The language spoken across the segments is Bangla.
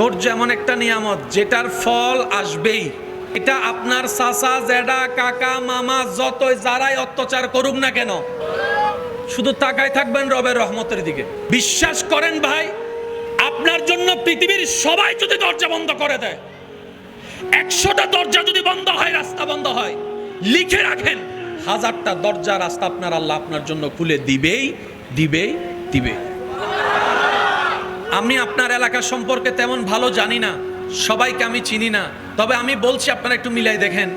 ধৈর্য এমন একটা নিয়ামত, যেটার ফল আসবেই। এটা আপনার চাচা জেডা কাকা, মামা, যতই যারাই অত্যাচার করুক না কেন, শুধু তাকায় থাকবেন রবের রহমতের দিকে। বিশ্বাস করেন ভাই, আপনার জন্য পৃথিবীর সবাই যদি দরজা বন্ধ করে দেয়, একশোটা দরজা যদি বন্ধ হয়, রাস্তা বন্ধ হয়, লিখে রাখেন, হাজারটা দরজা রাস্তা আপনার আল্লাহ আপনার জন্য খুলে দিবেই দিবেই দিবে আমি আপনার এলাকা সম্পর্কে তেমন ভালো জানি না, সবাইকে আমি চিনি না। তবে আমি বলছি, আপনারা একটু মিলাই দেখেন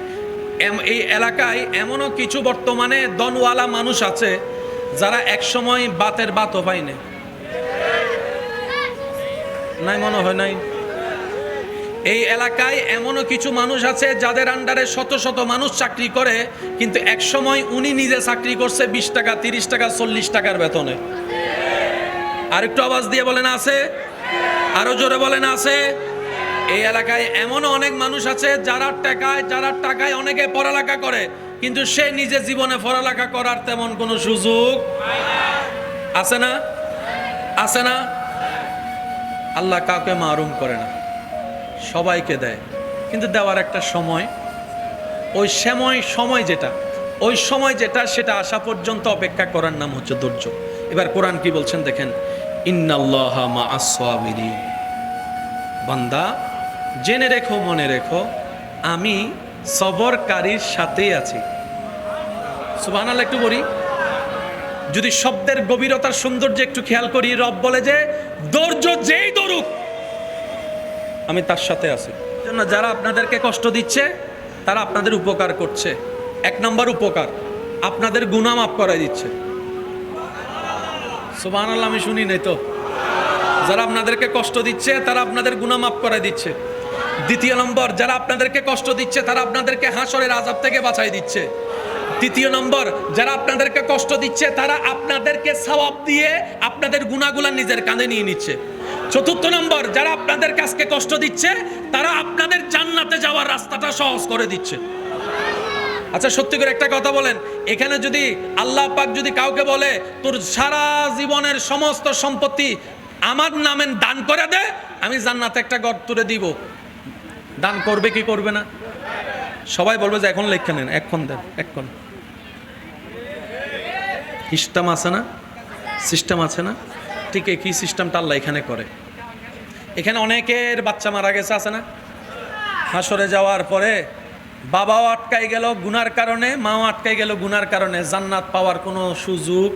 এই এলাকায় এমনও কিছু বর্তমানে দনওয়ালা মানুষ আছে, যারা একসময় বাতের বাতও পায়নি নাই। মনে হয় নাই? এই এলাকায় এমনও কিছু মানুষ আছে, যাদের আন্ডারে শত শত মানুষ চাকরি করে, কিন্তু এক সময় উনি নিজে চাকরি করছে বিশ টাকা, তিরিশ টাকা, চল্লিশ টাকার বেতনে। আরেকটু আওয়াজ দিয়ে বলেন আছে? আরও জোরে বলেন আছে? এই এলাকায় এমনও অনেক মানুষ আছে, যারা টাকায় যারা টাকায় অনেকে পড়ালেখা করে, কিন্তু সে নিজে জীবনে পড়ালেখা করার তেমন কোনো সুযোগ আছে না? আছে না? আল্লাহ কাউকে মারুম করে না, সবাইকে দেয়। কিন্তু দেওয়ার একটা সময়, ওই সময় সময় যেটা, ওই সময় যেটা, সেটা আসা পর্যন্ত অপেক্ষা করার নাম হচ্ছে ধৈর্য। এবার কোরআন কি বলছেন দেখেন মা বান্দা, জেনে রেখো, মনে রেখো, আমি সবরকারীর সাথেই আছি। সুবহানাল্লাহ, একটু বলি। যদি শব্দের গভীরতার সৌন্দর্য একটু খেয়াল করি, রব বলে যে, ধৈর্য যেই দরুক আমি তার সাথে আছি। জন্য যারা আপনাদেরকে কষ্ট দিচ্ছে, তারা আপনাদের উপকার করছে। এক নম্বর উপকার, আপনাদের গুণা মাফ করাই দিচ্ছে। সুবাহ আমি শুনি নাই তো। যারা আপনাদেরকে কষ্ট দিচ্ছে, তারা আপনাদের গুণা মাফ করে দিচ্ছে। দ্বিতীয় নম্বর, যারা আপনাদেরকে কষ্ট দিচ্ছে, তারা আপনাদেরকে হাসরের আজাব থেকে বাঁচাই দিচ্ছে। তৃতীয় নম্বর, যারা আপনাদেরকে কষ্ট দিচ্ছে, তারা আপনাদেরকে সওয়াব দিয়ে আপনাদের গুণাগুলা নিজের কাঁধে নিয়ে নিচ্ছে। চতুর্থ নম্বর, যারা আপনাদের কাছকে কষ্ট দিচ্ছে, তারা আপনাদের জান্নাতে যাওয়ার রাস্তাটা সহজ করে দিচ্ছে। আচ্ছা সত্যি করে একটা কথা বলেন। এখানে যদি আল্লাহ পাক যদি কাউকে বলে, তোর সারা জীবনের সমস্ত সম্পত্তি আমার নামে দান করে দে, আমি জান্নাতে একটা ঘর তুলে দিব। দান করবে কি করবে না? সবাই বলবে যে, এখন লেখা নেন, এখন দেন, এখন। সিস্টেম আছে না? সিস্টেম আছে না? ঠিক একই সিস্টেমটা আল্লাহ এখানে করে। এখানে অনেকের বাচ্চা মারা গেছে, আছে না? হাসরে যাওয়ার পরে বাবাও আটকাই গেল গুনার কারণে মাও আটকাই গেল গুনার কারণে। জান্নাত পাওয়ার কোনো সুযোগ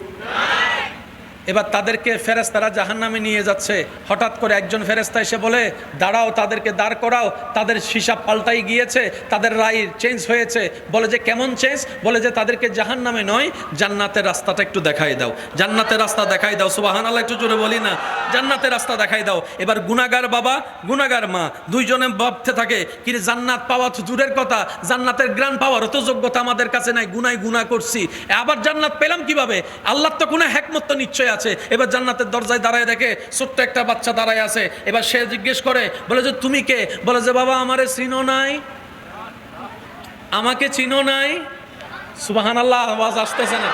এবার তাদেরকে ফেরেস্তারা জাহান নামে নিয়ে যাচ্ছে। হঠাৎ করে একজন ফেরেস্তা এসে বলে দাঁড়াও তাদেরকে দাঁড় করাও। তাদের হিসাব পাল্টাই গিয়েছে তাদের রায় চেঞ্জ হয়েছে। বলে যে কেমন চেঞ্জ বলে যে তাদেরকে জাহান নামে নয় জান্নাতের রাস্তাটা একটু দেখাই দাও। জান্নাতের রাস্তা দেখাই দাও সুবাহান আল্লাহ একটু জোরে বলি না? জান্নাতের রাস্তা দেখাই দাও। এবার গুনাগার বাবা গুনাগার মা দুইজনে ভাবতে থাকে কি রে, জান্নাত পাওয়া তো দূরের কথা জান্নাতের গ্রান পাওয়ার তো যোগ্যতা আমাদের কাছে নাই গুনাই গুনা করছি। আবার জান্নাত পেলাম কীভাবে? আল্লাহ তো কোনো হ্যাকমত নিশ্চয় এবার জান্নাতের দরজায় দাঁড়ায় দেখে ছোট্ট একটা বাচ্চা দাঁড়ায় আছে। এবার সে জিজ্ঞেস করে, বলে যে, তুমি কে? বলে যে, বাবা, আমারে চিনো নাই। আমাকে চিনো নাই? সুবাহান আল্লাহ আওয়াজ আসতেছে না।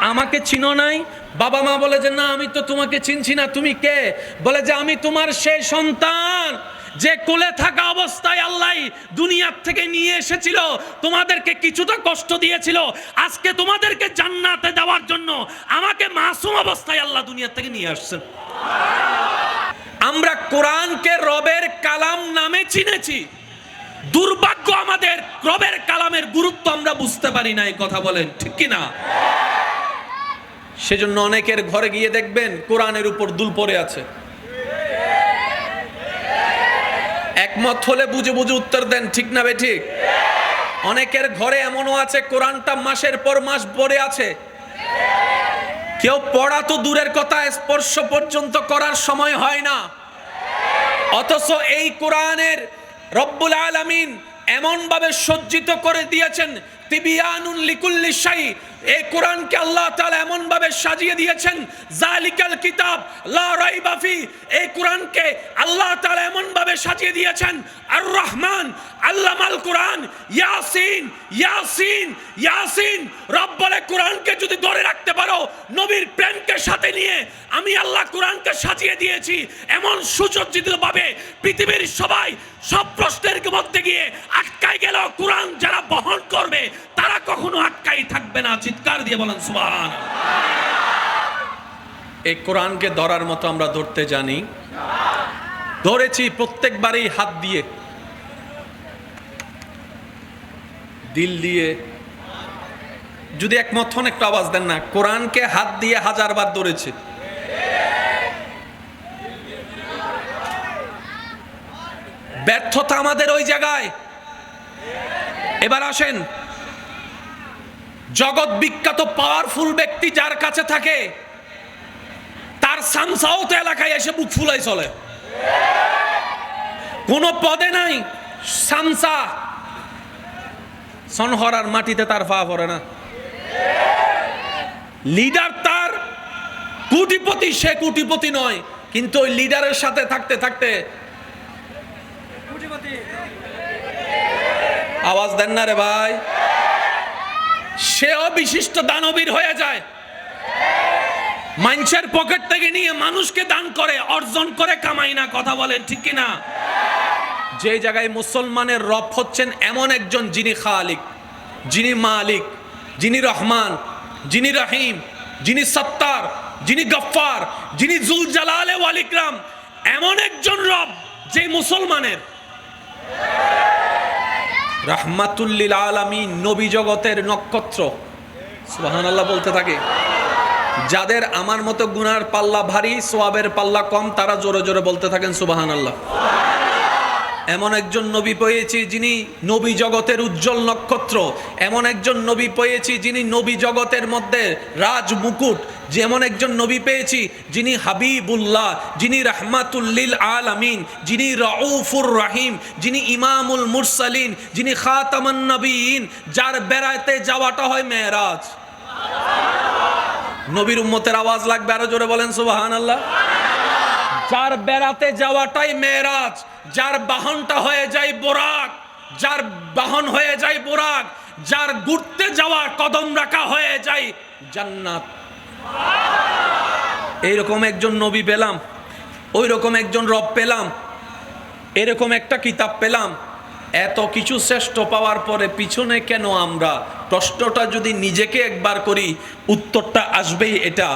আমাকে চিনো নাই? বাবা মা বলে যে, না, আমি তো তোমাকে চিনছি না। তুমি কে? বলে যে, আমি তোমার সেই সন্তান। যে কোলে থাকা অবস্থায় আল্লাহ দুনিয়ার থেকে নিয়ে এসেছিল, তোমাদেরকে কিছুটা কষ্ট দিয়েছিল। আজকে তোমাদেরকে জান্নাতে দেওয়ার জন্য আমাকে মাসুম অবস্থায় আল্লাহ দুনিয়ার থেকে নিয়ে আসছেন। আমরা কোরআনকে রবের কালাম নামে চিনেছি। দুর্ভাগ্য আমাদের রবের কালামের গুরুত্ব আমরা বুঝতে পারি না, এই কথা বলেন, ঠিক কি না? সেজন্য অনেকের ঘরে গিয়ে দেখবেন কোরআনের উপর দুল পড়ে আছে। একমত হলে বুঝে বুঝে উত্তর দেন, ঠিক না ঠিক? অনেকের ঘরে এমনও আছে, কোরআনটা মাসের পর মাস পড়ে আছে। কেউ পড়া তো দূরের কথা, স্পর্শ পর্যন্ত করার সময় হয় না। অথচ এই কোরআনের রব্বুল আলামিন এমন ভাবে সজ্জিত করে দিয়েছেন, তিবিয়ানুন লিকুল্লি এই কোরআনকে আল্লাহ তাআলা এমন ভাবে সাজিয়ে দিয়েছেন জালিকাল কিতাব, লা রাইবা ফি। এই কোরআনকে আল্লাহ তাআলা এমন ভাবে সাজিয়ে দিয়েছেন আর রহমান আল্লামাল কোরআন, ইয়াসিন ইয়াসিন ইয়াসিন। রব বলে কোরআনকে যদি ধরে রাখতে পারো, নবীর প্রেমকে সাথে নিয়ে আমি আল্লাহ কোরআনকে সাজিয়ে দিয়েছি, এমন সুসজ্জিত ভাবে পৃথিবীর সবাই সব প্রশ্নের মধ্যে গিয়ে আটকাই গেল, কোরআন যারা বহন করবে, তারা কখনো আটকাই থাকবে না চিৎকার দিয়ে বলেন, সুবহান। এই কোরআনকে ধরার মতো আমরা ধরতে জানি। ধরেছি প্রত্যেকবারই হাত দিয়ে, দিল দিয়ে। যদি একমত হন একটু আওয়াজ দেন না, কোরআনকে হাত দিয়ে হাজারবার ধরেছে। ব্যর্থতা আমাদের ওই জায়গায়। এবার আসেন জগৎ বিখ্যাত পাওয়ারফুল ব্যক্তি যার কাছে থাকে তার সামসাও তো এলাকায় এসে বুক ফুলাই চলে। কোনো পদে নাই সামসা সনহরার মাটিতে তার পা পড়ে না। লিডার তার কোটিপতি সে কোটিপতি নয় কিন্তু ওই লিডারের সাথে থাকতে থাকতে আওয়াজ দেন না রে ভাই। সেও বিশিষ্ট দানবীর হয়ে যায়। মানুষের পকেট থেকে নিয়ে মানুষকে দান করে, অর্জন করে কামাই না, কথা বলেন ঠিক কি না যে জায়গায় মুসলমানের রব হচ্ছেন এমন একজন যিনি খালিক, যিনি মালিক, যিনি রহমান, যিনি রহিম, যিনি সত্তার, যিনি গফফার, যিনি জুল জালালে ওয়ালিকরাম এমন একজন রব যে মুসলমানের। রাহমাতুল্লিল আলামী নবী জগতের নক্ষত্র। সুবহানাল্লাহ বলতে থাকে, যাদের আমার মতো গুনার পাল্লা ভারী, সোয়াবের পাল্লা কম, তারা জোরে জোরে বলতে থাকেন সুবহানাল্লাহ। এমন একজন নবী পেয়েছি যিনি নবী জগতের উজ্জ্বল নক্ষত্র। এমন একজন নবী পেয়েছি যিনি নবী জগতের মধ্যে রাজ মুকুট। যেমন একজন নবী পেয়েছি যিনি হাবিবুল্লাহ, যিনি রাহমাতুল্লিল আলামিন, যিনি রউফুর রাহিম, যিনি ইমামুল মুরসালিন, যিনি খাতামান নবীন, যার বেড়াতে যাওয়াটা হয় মেয়েরাজ। নবীর উম্মতের আওয়াজ লাগবে আরও জোরে বলেন সুবহানাল্লাহ। যার বেড়াতে যাওয়াটাই মেয়েরাজ, যার বাহনটা হয়ে যায় বোরাক, যার বাহন হয়ে যায় বোরাক, যার ঘুরতে যাওয়া কদম রাখা হয়ে যায় জান্নাত। এইরকম একজন নবী পেলাম ওই রকম একজন রব পেলাম, এরকম একটা কিতাব পেলাম এত কিছু শ্রেষ্ঠ পাওয়ার পরে পিছনে কেন আমরা? প্রশ্নটা যদি নিজেকে একবার করি, উত্তরটা আসবেই এটা।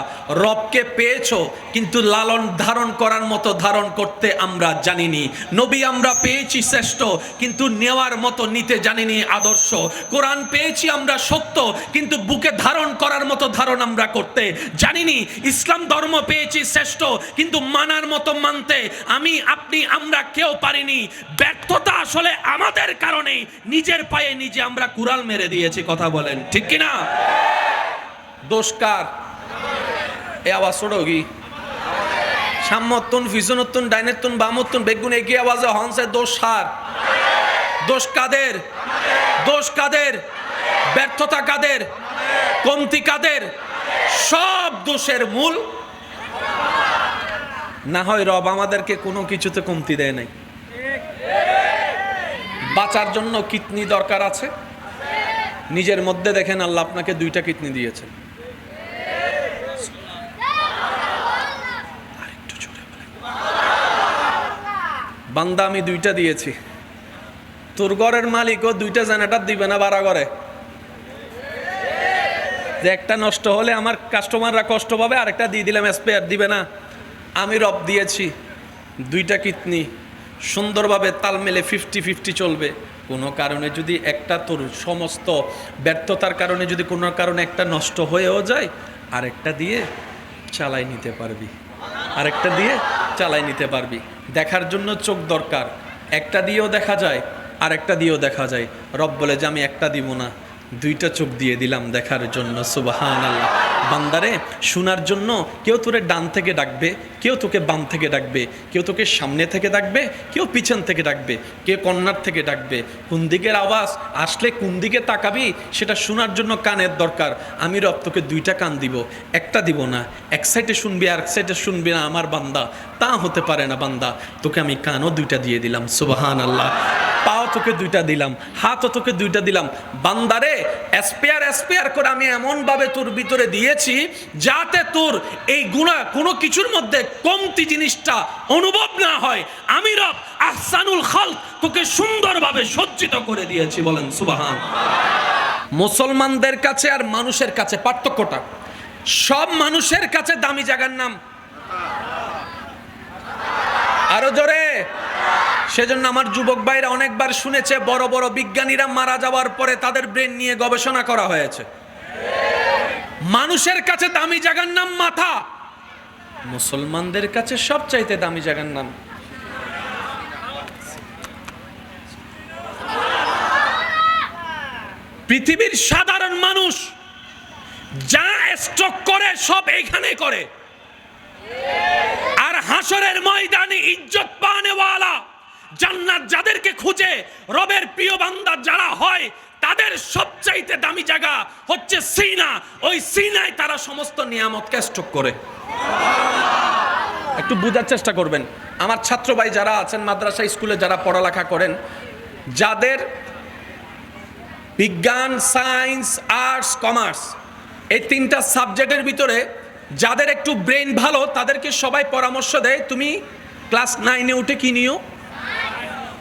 রবকে পেয়েছ, কিন্তু লালন ধারণ করার মতো ধারণ করতে আমরা জানিনি। নবী আমরা পেয়েছি শ্রেষ্ঠ, কিন্তু নেওয়ার মতো নিতে জানিনি আদর্শ। কোরআন পেয়েছি আমরা সত্য, কিন্তু বুকে ধারণ করার মতো ধারণ আমরা করতে জানিনি। ইসলাম ধর্ম পেয়েছি শ্রেষ্ঠ, কিন্তু মানার মতো মানতে আমি, আপনি, আমরা কেউ পারিনি। ব্যর্থতা আসলে আমাদের কারণে নিজের পায়ে নিজে আমরা কুড়াল মেরে দিয়েছি, কথা বলেন। ঠিক কি না দোষ কার? এ আওয়াজ কি? সাম্যত্তন, ফিজনত্তন, ডাইনেত্তন, বামত্তন, বেগুন এগিয়ে আওয়াজে হংসের দোষ সার দোষ কাদের? দোষ কাদের? ব্যর্থতা কাদের? কমতি কাদের? সব দোষের মূল। না হয় রব আমাদেরকে কোনো কিছুতে কমতি দেয় নাই। বাঁচার জন্য কিডনি দরকার আছে। নিজের মধ্যে দেখেন আল্লাহ আপনাকে দুইটা কিডনি বলেন। বান্দা, আমি দুইটা দিয়েছি। তোর ঘরের মালিকও দুইটা জেনারেটর দিবে না বাড়া ঘরে যে একটা নষ্ট হলে আমার কাস্টমাররা কষ্ট পাবে, আরেকটা দিয়ে দিলাম স্পেয়ার দিবে না। আমি রব দিয়েছি। দুইটা কিডনি। সুন্দরভাবে তাল মেলে ফিফটি ফিফটি চলবে। কোনো কারণে যদি একটা তোর সমস্ত ব্যর্থতার কারণে যদি কোনো কারণে একটা নষ্ট হয়েও যায়, আরেকটা দিয়ে চালাই নিতে পারবি। আরেকটা দিয়ে চালাই নিতে পারবি। দেখার জন্য চোখ দরকার। একটা দিয়েও দেখা যায়, আরেকটা দিয়েও দেখা যায়। রব বলে যে, আমি একটা দিব না, দুইটা চোখ দিয়ে দিলাম দেখার জন্য। সুবাহান আল্লাহ বান্দারে শোনার জন্য কেউ তোরে ডান থেকে ডাকবে, কেউ তোকে বাম থেকে ডাকবে, কেউ তোকে সামনে থেকে ডাকবে, কেউ পিছন থেকে ডাকবে, কেউ কন্যার থেকে ডাকবে। কোন দিকের আওয়াজ আসলে কোন দিকে তাকাবি সেটা শোনার জন্য কানের দরকার। আমি রব তোকে দুইটা কান দিব, একটা দিব না। এক সাইডে শুনবি আর এক সাইডে শুনবি না আমার বান্দা। তা হতে পারে না বান্দা। তোকে আমি কানও দুইটা দিয়ে দিলাম সুবাহান আল্লাহ পাও তোকে দুইটা দিলাম, হাতও তোকে দুইটা দিলাম। বান্দারে অ্যাসপেয়ার অ্যাসপেয়ার করে আমি এমনভাবে তোর ভিতরে দিয়েছি যাতে তোর এই গুণা কোনো কিছুর মধ্যে কমতি জিনিসটা অনুভব না হয়। আমি রব আহসানুল খাল তোকে সুন্দরভাবে সজ্জিত করে দিয়েছি, বলেন সুবাহান। মুসলমানদের কাছে আর মানুষের কাছে পার্থক্যটা। সব মানুষের কাছে দামি জায়গার নাম। আরও জোরে। সেজন্য আমার যুবক ভাইরা অনেকবার শুনেছে, বড় বড় বিজ্ঞানীরা মারা যাওয়ার পরে তাদের ব্রেন নিয়ে গবেষণা করা হয়েছে। মানুষের কাছে দামি জায়গার নাম মাথা। মুসলমানদের কাছে সবচাইতে দামি জায়গার নাম। পৃথিবীর সাধারণ মানুষ যা স্ট্রোক করে, সব এইখানে করে। আর হাসরের ময়দানে ইজ্জত পানেওয়ালা জান্নাত যাদেরকে খুঁজে, রবের প্রিয় বান্দা যারা হয় তাদের সবচাইতে দামি জায়গা হচ্ছে সিনা। ওই সিনায় তারা সমস্ত নিয়ামতকে স্টক করে। একটু বোঝার চেষ্টা করবেন। আমার ছাত্র ভাই যারা আছেন, মাদ্রাসা স্কুলে যারা পড়ালেখা করেন, যাদের বিজ্ঞান, সায়েন্স, আর্টস, কমার্স, এই তিনটা সাবজেক্টের ভিতরে যাদের একটু ব্রেন ভালো, তাদেরকে সবাই পরামর্শ দেয়, তুমি ক্লাস নাইনে উঠে কি নিও?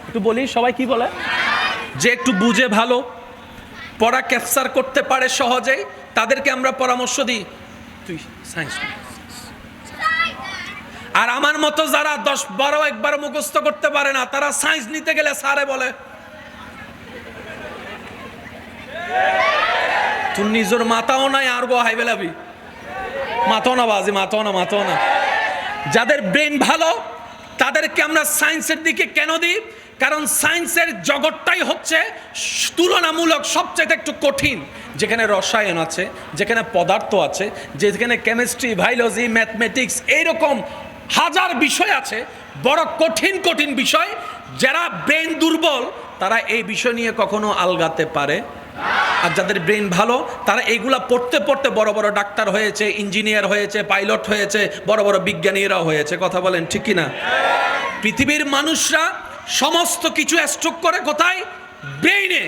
একটু বলি, সবাই কি বলে? যে একটু বুঝে ভালো পড়া ক্যাপচার করতে পারে সহজেই, তাদেরকে আমরা পরামর্শ দিই। তুই সায়েন্স আর আমার মতো যারা দশ বারো একবার মুখস্থ করতে পারে না, তারা সায়েন্স নিতে গেলে স্যারে বলে। তোর নিজের মাথাও নাই, আর গো হাই বেলাবি। মাথাও না বাজি, মাথাও না মাথাও না। যাদের ব্রেন ভালো তাদেরকে আমরা সায়েন্সের দিকে কেন দিই? কারণ সায়েন্সের জগৎটাই হচ্ছে তুলনামূলক সবচেয়ে একটু কঠিন। যেখানে রসায়ন আছে, যেখানে পদার্থ আছে, যেখানে কেমিস্ট্রি, বায়োলজি, ম্যাথমেটিক্স, এইরকম হাজার বিষয় আছে, বড় কঠিন কঠিন বিষয়, যারা ব্রেন দুর্বল তারা এই বিষয় নিয়ে কখনো আলগাতে পারে। আর যাদের ব্রেন ভালো, তারা এইগুলা পড়তে পড়তে বড় বড় ডাক্তার হয়েছে, ইঞ্জিনিয়ার হয়েছে, পাইলট হয়েছে, বড় বড় বিজ্ঞানীরাও হয়েছে। কথা বলেন ঠিক কি না পৃথিবীর মানুষরা সমস্ত কিছু স্ট্রোক করে কোথায়? ব্রেইনে।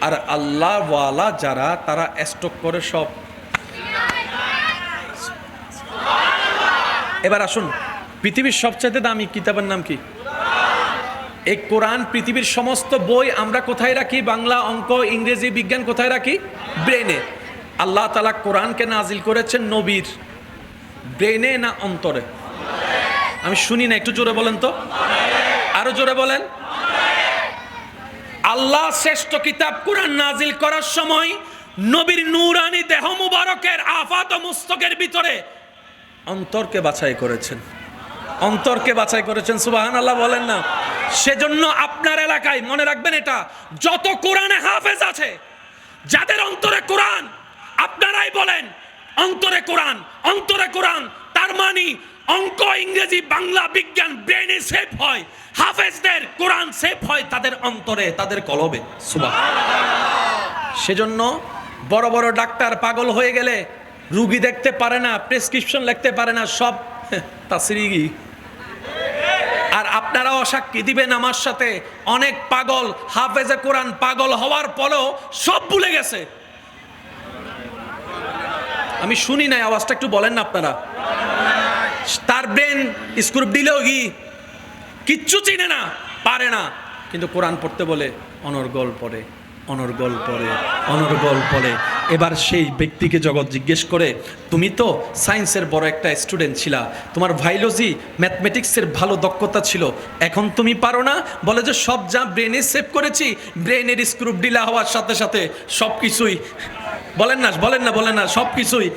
আর আল্লাহওয়ালা যারা, তারা স্ট্রোক করে সব। এবার আসুন, পৃথিবীর সবচাইতে দামি কিতাবের নাম কি? এই কোরআন পৃথিবীর সমস্ত বই আমরা কোথায় রাখি? বাংলা অঙ্ক, ইংরেজি বিজ্ঞান কোথায় রাখি? ব্রেনে। আল্লাহ তালা কোরআনকে নাজিল করেছেন নবীর। ব্রেনে না অন্তরে? আমি শুনি না, একটু জোরে বলেন তো। আরও জোরে বলেন। আল্লাহ শ্রেষ্ঠ কিতাব কোরআন নাজিল করার সময় নবীর নূরানি দেহ মুবারকের আফাত মুস্তকের ভিতরে অন্তরকে বাছাই করেছেন। অন্তরকে বাছাই করেছেন সুবাহান আল্লাহ বলেন না। সেজন্য আপনার এলাকায়, মনে রাখবেন এটা, যত কোরআনে হাফেজ আছে, যাদের অন্তরে কোরআন, আপনারাই বলেন, অন্তরে কোরআন অন্তরে কোরআন, তার মানে অঙ্ক, ইংরেজি, বাংলা, বিজ্ঞান ব্রেনে সেফ হয়, হাফেজদের কোরআন সেফ হয় তাদের অন্তরে, তাদের কলবে সেজন্য বড় বড় ডাক্তার পাগল হয়ে গেলে রুগী দেখতে পারে না, প্রেসক্রিপশন লিখতে পারে না, সব তাসরিগি আপনারাও সাক্ষী দিবেন আমার সাথে। অনেক পাগল, হাফেজে কোরআন পাগল হওয়ার পরেও সব ভুলে গেছে। আমি শুনি নাই, আওয়াজটা একটু বলেন না আপনারা। তার ব্রেন স্ক্রুপ দিলেও কি কিচ্ছু চিনে না, পারে না। কিন্তু কোরআন পড়তে বলে, অনর্গল পড়ে অনর্গল পড়ে অনর্গল পড়ে এবার সেই ব্যক্তিকে জগৎ জিজ্ঞেস করে, তুমি তো সায়েন্সের বড় একটা স্টুডেন্ট ছিলা। তোমার ভাইলজি ম্যাথমেটিক্সের ভালো দক্ষতা ছিল। এখন তুমি পারো না? বলে যে, সব যা ব্রেনে সেভ করেছি ব্রেনের স্ক্রুপ ডিলা হওয়ার সাথে সাথে সব কিছুই বলেন না বলেন না বলেন না, সব কিছুই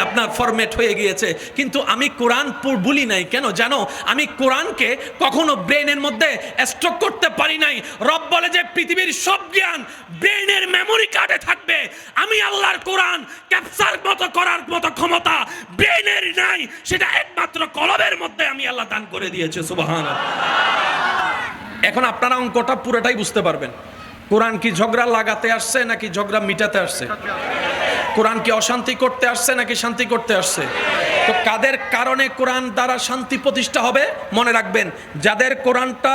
আপনার ফরম্যাট হয়ে গিয়েছে। কিন্তু আমি কোরআন বলি নাই। কেন জানো? আমি কোরআনকে কখনো ব্রেনের মধ্যে স্ট্রোক করতে পারি নাই। রব বলে যে, পৃথিবীর সব জ্ঞান ব্রেনের মেমোরি কার্ডে থাকবে। আমি আল্লাহর কোরআন ক্যাপচার মতো করার মতো ক্ষমতা ব্রেনের নাই, সেটা একমাত্র কলবের মধ্যে আমি আল্লাহ দান করে দিয়েছে সুবহান এখন আপনারা অঙ্কটা পুরোটাই বুঝতে পারবেন। কোরআন কি ঝগড়া লাগাতে আসছে নাকি ঝগড়া মিটাতে আসছে? কোরআন কি অশান্তি করতে আসছে নাকি শান্তি করতে আসছে? তো কাদের কারণে কোরআন দ্বারা শান্তি প্রতিষ্ঠা হবে? মনে রাখবেন, যাদের কোরআনটা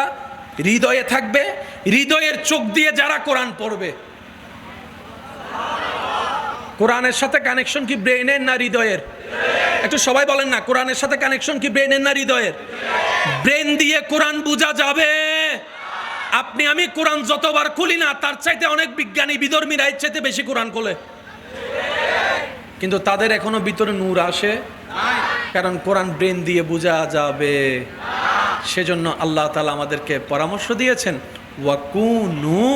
হৃদয়ে থাকবে, হৃদয়ের চোখ দিয়ে যারা কোরআন পড়বে কোরআনের সাথে কানেকশন কি ব্রেনের না হৃদয়ের? একটু সবাই বলেন না, কোরআনের সাথে কানেকশন কি ব্রেনের না হৃদয়ের? ব্রেন দিয়ে কোরআন বোঝা যাবে। আপনি, আমি কোরআন যতবার খুলি না, তার চাইতে অনেক বিজ্ঞানী বিধর্মীরা এর চাইতে বেশি কোরআন খোলে। কিন্তু তাদের এখনও ভিতরে নূর আসে, কারণ কোরআন ব্রেন দিয়ে বোঝা যাবে। সেজন্য আল্লাহ তালা আমাদেরকে পরামর্শ দিয়েছেন, ওয়াকুনু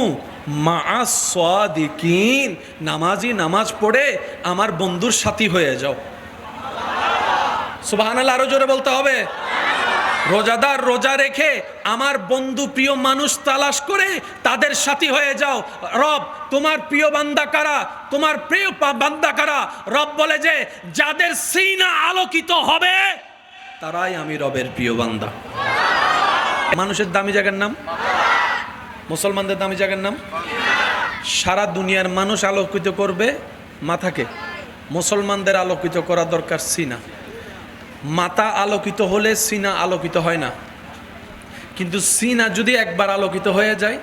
মাআসাদিকিন নামাজি নামাজ পড়ে আমার বন্ধুর সাথী হয়ে যাও। সুবহানাল্লাহ, আরও জোরে বলতে হবে। রোজাদার রোজা রেখে আমার বন্ধু প্রিয় মানুষ তালাশ করে তাদের সাথী হয়ে যাও। রব, তোমার প্রিয় বান্দা কারা? তোমার প্রিয় বান্দা কারা? রব বলে যে, যাদের সিনা আলোকিত হবে, তারাই আমি রবের প্রিয় বান্দা। মানুষের দামি জায়গার নাম? মুসলমানদের দামি জায়গার নাম? সারা দুনিয়ার মানুষ আলোকিত করবে মাথাকে। মুসলমানদের আলোকিত করা দরকার সিনা। মাথা আলোকিত হলে সিনা আলোকিত হয় না। কিন্তু সিনা যদি একবার আলোকিত হয়ে যায়,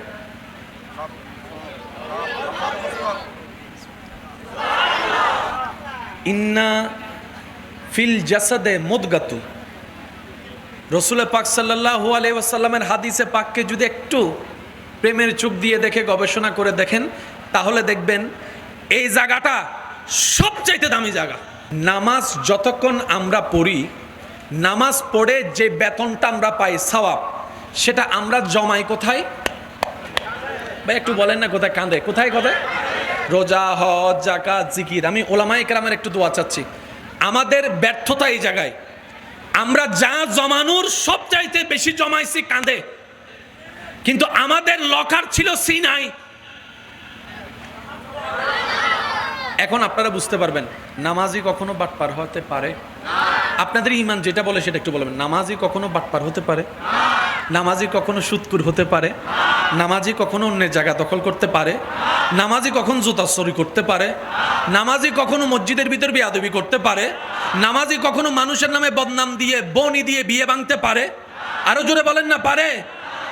ইন্না ফিল জাসাদে মুদগাতু। রসুল পাক সাল্লাহু আলাইসাল্লামের হাদিসে পাককে যদি একটু প্রেমের চোখ দিয়ে দেখে, গবেষণা করে দেখেন, তাহলে দেখবেন এই জায়গাটা সবচাইতে দামি জায়গা। নামাজ যতক্ষণ আমরা পড়ি, নামাজ পড়ে যে বেতনটা আমরা পাই, সওয়াব, সেটা আমরা জমাই কোথায়? ভাই, একটু বলেন না কোথায় কাঁদে? কোথায় কোথায় রোজা, হজ জাকাত জিকির। আমি ওলামাই কেরামের একটু দোয়া চাচ্ছি। আমাদের ব্যর্থতা এই জায়গায়। আমরা যা জমানোর সব চাইতে বেশি জমাইছি, কাঁদে। কিন্তু আমাদের লকার ছিল সিনাই। এখন আপনারা বুঝতে পারবেন, নামাজি কখনো বাটপার হতে পারে। আপনাদের ইমান যেটা বলে সেটা একটু বলবেন, নামাজি কখনো বাটপার হতে পারে? নামাজি কখনো সুৎকুর হতে পারে? নামাজি কখনো অন্যের জায়গা দখল করতে পারে? নামাজি কখন জুতাচরি করতে পারে? নামাজি কখনো মসজিদের ভিতর বিয়াদবি করতে পারে? নামাজি কখনো মানুষের নামে বদনাম দিয়ে, বনি দিয়ে বিয়ে ভাঙতে পারে? আরও জোরে বলেন না, পারে?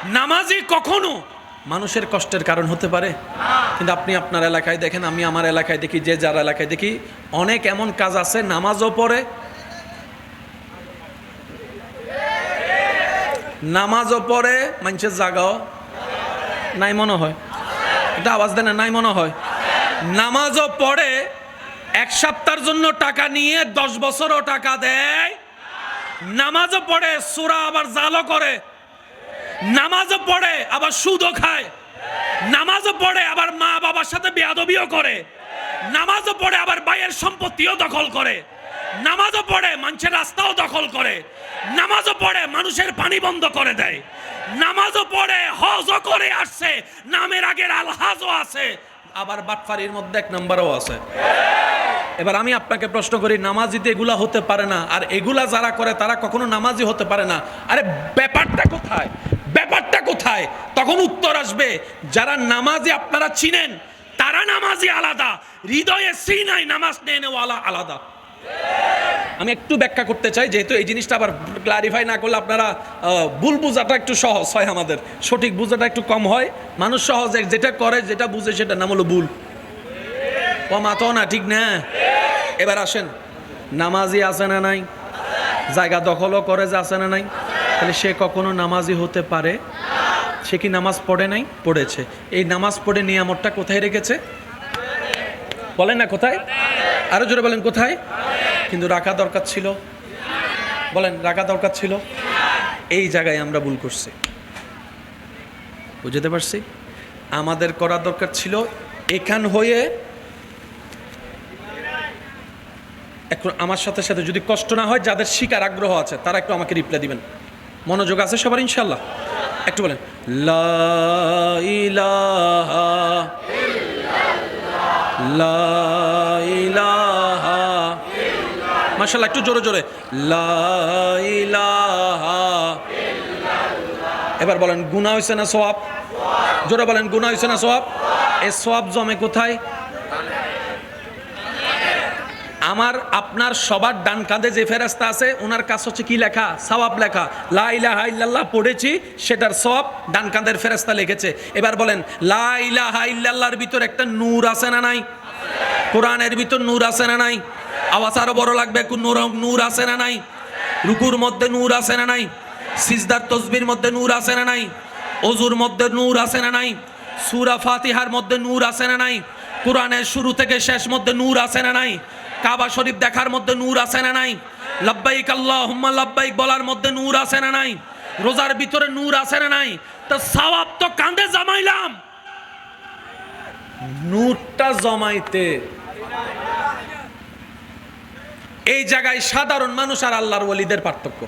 নামাজি কখনো মানুষের কষ্টের কারণ হতে পারে। কিন্তু আপনি আপনার এলাকায় দেখেন, আমি আমার এলাকায় দেখি, যে যার এলাকায় দেখি, অনেক এমন কাজ আছে, নামাজও পড়ে। নামাজও পড়ে, মানুষের জাগাও নাই মনে হয়। এটা আওয়াজ দেন নাই মনে হয়। নামাজও পড়ে, এক সপ্তাহের জন্য টাকা নিয়ে দশ বছরও টাকা দেয়। নামাজও পড়ে, সুরা আবার জালও করে। নামাজও পড়ে, আবার সুদও খায়। নামাজও পড়ে, আবার মা বাবার সাথে বেয়াদবিও করে। নামাজও পড়ে, আবার বাইয়ের সম্পত্তিও দখল করে। নামাজও পড়ে, মানুষের রাস্তাও দখল করে। নামাজও পড়ে, মানুষের পানি বন্ধ করে দেয়। নামাজও পড়ে, হজও করে আসছে, নামের আগের আলহাজও আছে। আবার বাটফারির মধ্যে এক নম্বরও আছে। এবার আমি আপনাকে প্রশ্ন করি, নামাজিতে এগুলা হতে পারে না? আর এগুলা যারা করে, তারা কখনো নামাজি হতে পারে না? আরে, ব্যাপারটা কোথায়? ব্যাপারটা কোথায়? তখন উত্তর আসবে, যারা নামাজি আপনারা চিনেন, তারা নামাজি আলাদা। হৃদয়ে সিনাই নামাজ নিয়ে নেওয়ালা আলাদা। আমি একটু ব্যাখ্যা করতে চাই, যেহেতু এই জিনিসটা আবার ক্লারিফাই না করলে আপনারা ভুল বোঝাটা একটু সহজ হয় আমাদের। সঠিক বোঝাটা একটু কম হয়। মানুষ সহজে যেটা করে, যেটা বুঝে সেটা নাম হলো ভুল। ও মাতো না, ঠিক না? এবার আসেন। নামাজি আছে না নাই? জায়গা দখলও করে যে আছে না নাই? তাহলে সে কখনো নামাজি হতে পারে? সে কি নামাজ পড়ে নাই? পড়েছে। এই নামাজ পড়ে নিয়ামতটা কোথায় রেখেছে? বলেন না কোথায়? আরও জোরে বলেন, কোথায়? কিন্তু রাখা দরকার ছিল। বলেন, রাখা দরকার ছিল? এই জায়গায় আমরা ভুল করছি। বুঝতে পারছি? আমাদের করা দরকার ছিল এখান হয়ে এখন আমার সাথে সাথে যদি কষ্ট না হয়, যাদের শিকার আগ্রহ আছে, তারা একটু আমাকে রিপ্লাই দিবেন। মনোযোগ আছে সবার ইনশাল্লাহ একটু বলেন, লা ইলাহা লা ইলাহা মাশাআল্লাহ, একটু জোরে জোরে। এবার বলেন, গুনাহ হইছে না সোয়াব? জোরে বলেন, গুনাহ হইছে না সোয়াব? এ সোয়াব জমে কোথায়? আমার, আপনার সবার ডান কাঁধে যে ফেরাস্তা আছে ওনার কাজ হচ্ছে কি লেখা? সওয়াব লেখা। লা ইলাহা ইল্লাল্লাহ পড়েছি, সেটার সব ডান কাঁধের ফেরাস্তা লিখেছে। এবার বলেন, লা ইলাহা ইল্লাল্লাহর ভিতর একটা নূর আছে না নাই? কোরআনের ভিতর নূর আছে না নাই? আওয়াজ আরও বড় লাগবে নূর নূর আছে না নাই? রুকুর মধ্যে নূর আছে না নাই? সিজদার তসবির মধ্যে নূর আছে না নাই? অজুর মধ্যে নূর আছে না নাই? সুরা ফাতিহার মধ্যে নূর আছে না নাই? কোরআনের শুরু থেকে শেষ মধ্যে নূর আছে না নাই? কাবা শরীফ দেখার মধ্যে নূর আছে না নাই? লব্বাইক আল্লাহুম্মা, লব্বাইক বলার মধ্যে নূর আছে না নাই? রোজার ভিতরে নূর আছে না নাই? তো সওয়াব তো কাঁধে জমাইলাম। নূরটা জমাইতে। এই জায়গায় সাধারণ মানুষ আর আল্লাহর ওলিদের পার্থক্য।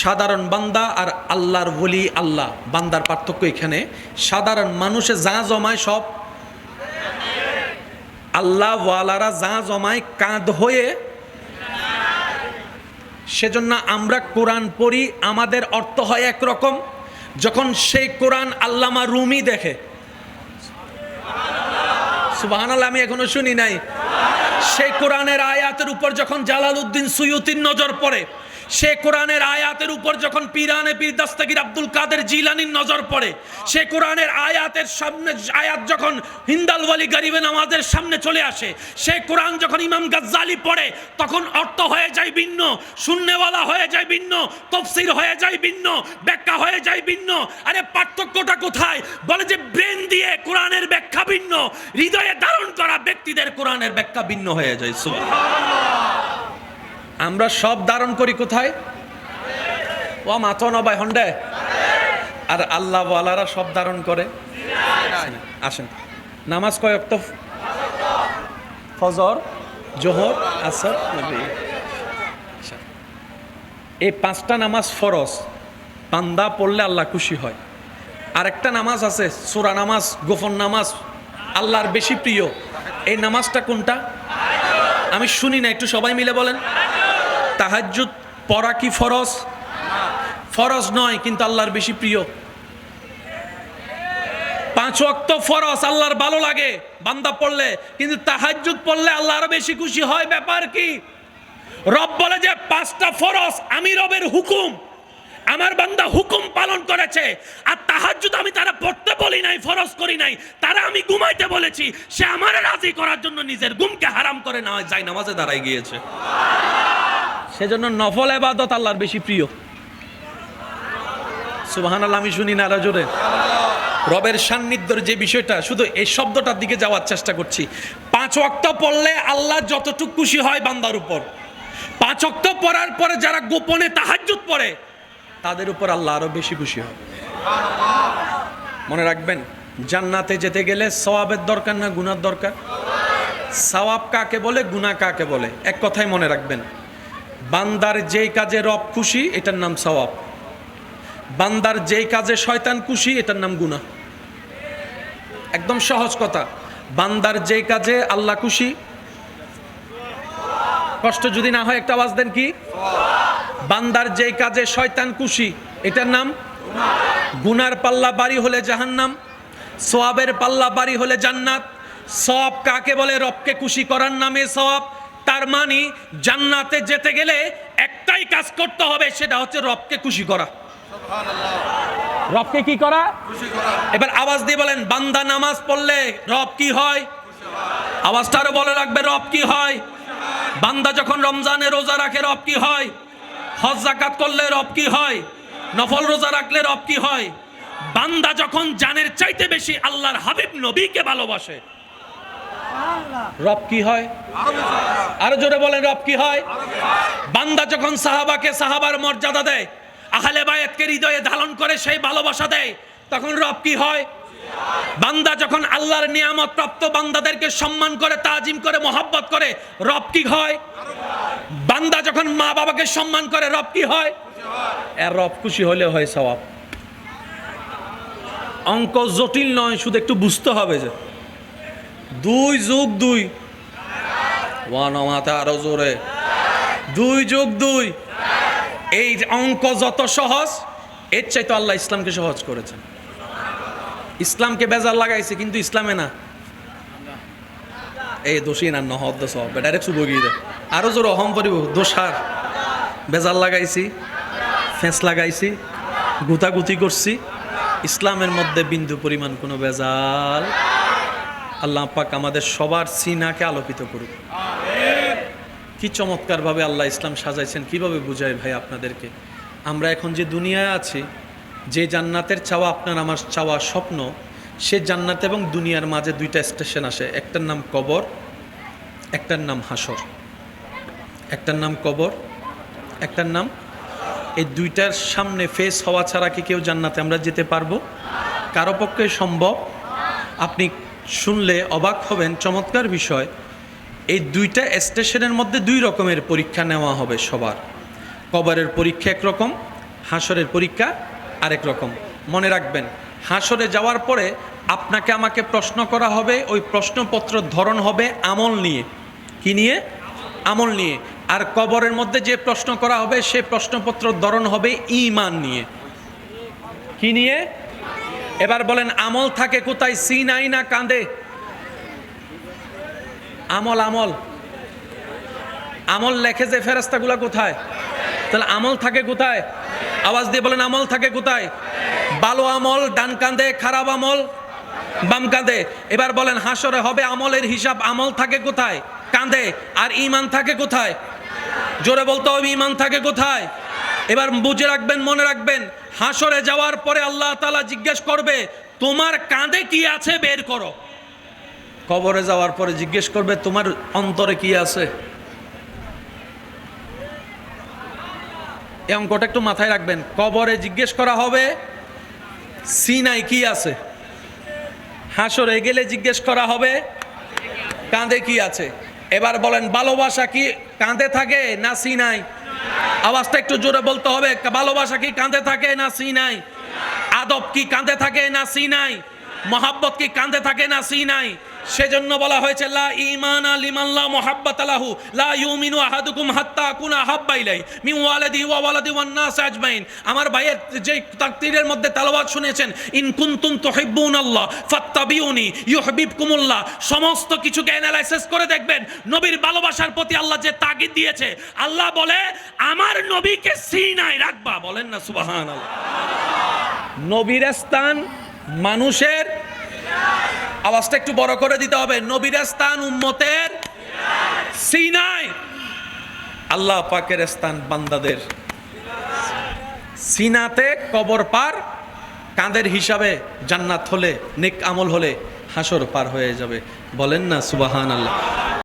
সাধারণ বান্দা আর আল্লাহর ওলি আল্লাহ, বান্দার পার্থক্য এখানে। সাধারণ মানুষে যা জমায় সব আল্লাহ ওয়ালারা যা জমায় কাঁধ হয়ে, সেজন্য আমরা কোরআন পড়ি, আমাদের অর্থ হয় একরকম। যখন সেই কোরআন আল্লামা রুমি দেখে আমি এখনও শুনি নাই। সেই কোরআনের আয়াতের উপর যখন জালালউদ্দিন সুয়ুতির নজর পড়ে সে কোরআনের আয়াতের উপর যখন পিরানে পীর দাস্তাগির আব্দুল কাদের জিলানির নজর পড়ে, সে কোরআনের আয়াতের সামনে আয়াত যখন হিন্দাল ওয়ালি গরিবে নামাজের সামনে চলে আসে, সে কোরআন যখন ইমাম গাজ্জালি পড়ে, তখন অর্থ হয়ে যায় ভিন্ন, শূন্যওয়ালা হয়ে যায় ভিন্ন, তফসির হয়ে যায় ভিন্ন, ব্যাখ্যা হয়ে যায় ভিন্ন আরে পার্থক্যটা কোথায় বলে যে ব্রেন দিয়ে কোরআনের ব্যাখ্যা ভিন্ন, হৃদয়ে ধারণ করা ব্যক্তিদের কোরআনের ব্যাখ্যা ভিন্ন হয়ে যায়, সুবহানাল্লাহ। আমরা সব ধারণ করি কোথায়? ও মাথো নবাই হন্ডে। আর আল্লাহ ওয়ালারা সব ধারণ করে। আসেন। নামাজ কয় অক্ত ফজর, জোহর, আসর। এই পাঁচটা নামাজ ফরজ। পান্দা পড়লে আল্লাহ খুশি হয়। আরেকটা নামাজ আছে, সুরা নামাজ গোপন নামাজ, আল্লাহর বেশি প্রিয়। এই নামাজটা কোনটা? আমি শুনি না, একটু সবাই মিলে বলেন। তাহাজ্জুদ পড়া কি ফরজ? ফরজ নয়, কিন্তু আল্লাহর বেশি প্রিয়। পাঁচ ওয়াক্ত ফরজ, আল্লাহর ভালো লাগে বান্দা পড়লে, কিন্তু তাহাজ্জুদ পড়লে আল্লাহ আরও বেশি খুশি হয়। ব্যাপার কি? রব বলে যে, পাঁচটা ফরজ আমি রবের হুকুম, আমার বান্দা হুকুম পালন করেছে, আর তাহাজ্জুদ আমি তারা পড়তে বলি নাই, ফরজ করি নাই, তারা আমি ঘুমাইতে বলেছি, সে আমার রাজি করার জন্য নিজের গুমকে হারাম করে না যাই নামাজে দাঁড়াই গিয়েছে। সেজন্য নফল এবাদত আল্লাহর বেশি প্রিয়। সুবাহান আমি শুনি না আরও জোরে। রবের সান্নিধ্যর যে বিষয়টা, শুধু এই শব্দটার দিকে যাওয়ার চেষ্টা করছি। পাঁচ অক্ত পড়লে আল্লাহ যতটুকু খুশি হয় বান্দার উপর। পাঁচ অক্ত পড়ার পরে যারা গোপনে তাহাজ্জুদ পড়ে, তাদের উপর আল্লাহ আরও বেশি খুশি হয় মনে রাখবেন, জান্নাতে যেতে গেলে সওয়াবের দরকার না, গুনার দরকার? সওয়াব কাকে বলে, গুনাহ কাকে বলে? এক কথাই মনে রাখবেন বান্দার যেই কাজে রব খুশি, এটার নাম সওয়াব। বান্দার যেই কাজে শয়তান খুশি, এটার নাম গুনাহ। একদম সহজ কথা। বান্দার যেই কাজে আল্লাহ খুশি, কষ্ট যদি না হয় একটা আওয়াজ দেন কি? বান্দার যেই কাজে শয়তান খুশি, এটার নাম গুনার পাল্লা বাড়ি হলে জাহান্নাম সোয়াবের পাল্লা বাড়ি হলে জান্নাত। সব কাকে বলে? রবকে খুশি করার নামে সওয়াব। তার মানে জান্নাতে যেতে গেলে একটাই কাজ করতে হবে সেটা হচ্ছে রবকে খুশি করা। রবকে কি করা। এবার আওয়াজ দিয়ে বলেন বান্দা নামাজ পড়লে রব কি হয়? আওয়াজটা আরও বলে রাখবে রব কি হয়? বান্দা যখন রমজানে রোজা রাখে রব কি হয়? হজ জাকাত করলে রব কি হয়? নফল রোজা রাখলে রব কি হয়? বান্দা যখন জানের চাইতে বেশি আল্লাহর হাবিব নবীকে ভালোবাসে রব কি হয়? আরও জোরে বলেন। রব কি হয়? বান্দা যখন সাহাবাকে সাহাবার মর্যাদা দেয় আহলে বায়াতকে হৃদয়ে ধারণ করে সেই ভালোবাসা দেয় তখন রব কি হয়? বান্দা যখন আল্লাহর নিয়ামত প্রাপ্ত বান্দাদেরকে সম্মান করে তাজিম করে মোহাব্বত করে রব কি হয়? বান্দা যখন মা বাবাকে সম্মান করে রব কি হয়? এর রব খুশি হলে হয় সওয়াব। অঙ্ক জটিল নয় শুধু একটু বুঝতে হবে যে দুই যোগ দুই। ওয়ান মাথা আরও জোরে। দুই যোগ দুই। এই অঙ্ক যত সহজ, এর চাইতো আল্লাহ ইসলামকে সহজ করেছেন। ইসলামকে বেজার লাগাইছে, কিন্তু ইসলামে না। এই দোষী না, নহদ সব ডাইরেক্ট শুভ গিয়ে আরও জোর অহম করিব। দোষার। বেজার লাগাইছি, ফেঁস লাগাইছি, গুতাগুতি করছি। ইসলামের মধ্যে বিন্দু পরিমাণ কোনো বেজাল আল্লাহ পাক আমাদের সবার সিনাকে আলোকিত করুক। কি চমৎকারভাবে আল্লাহ ইসলাম সাজাইছেন, কীভাবে বুঝাই ভাই আপনাদেরকে? আমরা এখন যে দুনিয়ায় আছি, যে জান্নাতের চাওয়া আপনার আমার চাওয়া স্বপ্ন, সে জান্নাত এবং দুনিয়ার মাঝে দুইটা স্টেশন আসে, একটার নাম কবর, একটার নাম হাসর একটার নাম কবর, একটার নাম এই দুইটার সামনে ফেস হওয়া ছাড়া কি কেউ জান্নাতে আমরা যেতে পারব? কারও পক্ষে সম্ভব? আপনি শুনলে অবাক হবেন, চমৎকার বিষয়। এই দুইটা স্টেশনের মধ্যে দুই রকমের পরীক্ষা নেওয়া হবে সবার। কবরের পরীক্ষা একরকম হাসরের পরীক্ষা আরেক রকম। মনে রাখবেন, হাসরে যাওয়ার পরে আপনাকে আমাকে প্রশ্ন করা হবে, ওই প্রশ্নপত্র ধরন হবে আমল নিয়ে। কি নিয়ে? আমল নিয়ে। আর কবরের মধ্যে যে প্রশ্ন করা হবে, সে প্রশ্নপত্র ধরন হবে ইমান নিয়ে। কি নিয়ে? এবার বলেন, আমল থাকে কোথায়? সি নাই না কাঁদে? আমল আমল। আমল লেখে যে ফেরাস্তাগুলা কোথায়? তাহলে আমল থাকে কোথায়? আওয়াজ দিয়ে বলেন, আমল থাকে কোথায়? ভালো আমল, ডান কাঁদে, খারাপ আমল, বাম কাঁদে। এবার বলেন, হাসরে হবে আমলের হিসাব, আমল থাকে কোথায়? কাঁদে। আর ইমান থাকে কোথায়? জোরে বলতে হবে ইমান থাকে কোথায়? এবার বুঝে রাখবেন, মনে রাখবেন হাসরে যাওয়ার পরে আল্লাহ তালা জিজ্ঞেস করবে, তোমার কাঁধে কি আছে? বের করো। কবরে যাওয়ার পরে জিজ্ঞেস করবে, তোমার অন্তরে কি আছে? এই অঙ্কটা একটু মাথায় রাখবেন। কবরে জিজ্ঞেস করা হবে সিনাই কি আছে? হাসরে গেলে জিজ্ঞেস করা হবে, কাঁধে কি আছে? এবার বলেন, ভালোবাসা কি কাঁধে থাকে না সিনাই আওয়াজটা একটু জোরে বলতে হবে। ভালোবাসা কি কাঁধে থাকে না সিনাই আদব কি কাঁধে থাকে না সিনাই মহাব্বত কি কাঁধে থাকে না সিনাই সেজন্য বলা হয়েছে, লা ইমানা লিমান লা মুহাব্বাত লাহু, লা ইউমিনু আহাদুকুম হাত্তা আকুনা হাব্বা ইলাই মিন ওয়ালাদি ওয়া ওয়ালাদি ওয়ান নাস আজমাইন। আমার ভাইয়ের যে তাকদীরের মধ্যে তেলাওয়াত শুনেছেন, ইন কুনতুম তুহিব্বুনাল্লাহ ফাত্তাবিউনি ইউহিব্বুকুমুল্লাহ। সমস্ত কিছুকে অ্যানালাইসিস করে দেখবেন, নবীর ভালোবাসার প্রতি আল্লাহ যে তাগিদ দিয়েছে, আল্লাহ বলে, আমার নবীকে সিনায় রাখবা। বলেন না, সুবহানাল্লাহ। নবীর স্থান মানুষের আওয়াজটা একটু বড় করে দিতে হবে। নবীর স্থান উম্মতের সিনাই। আল্লাহ পাকের স্থান বান্দাদের। সিনাতে কবর পার কাঁদের হিসাবে জান্নাত হলে, নেক আমল হলে হাসর পার হয়ে যাবে। বলেন না সুবাহান আল্লাহ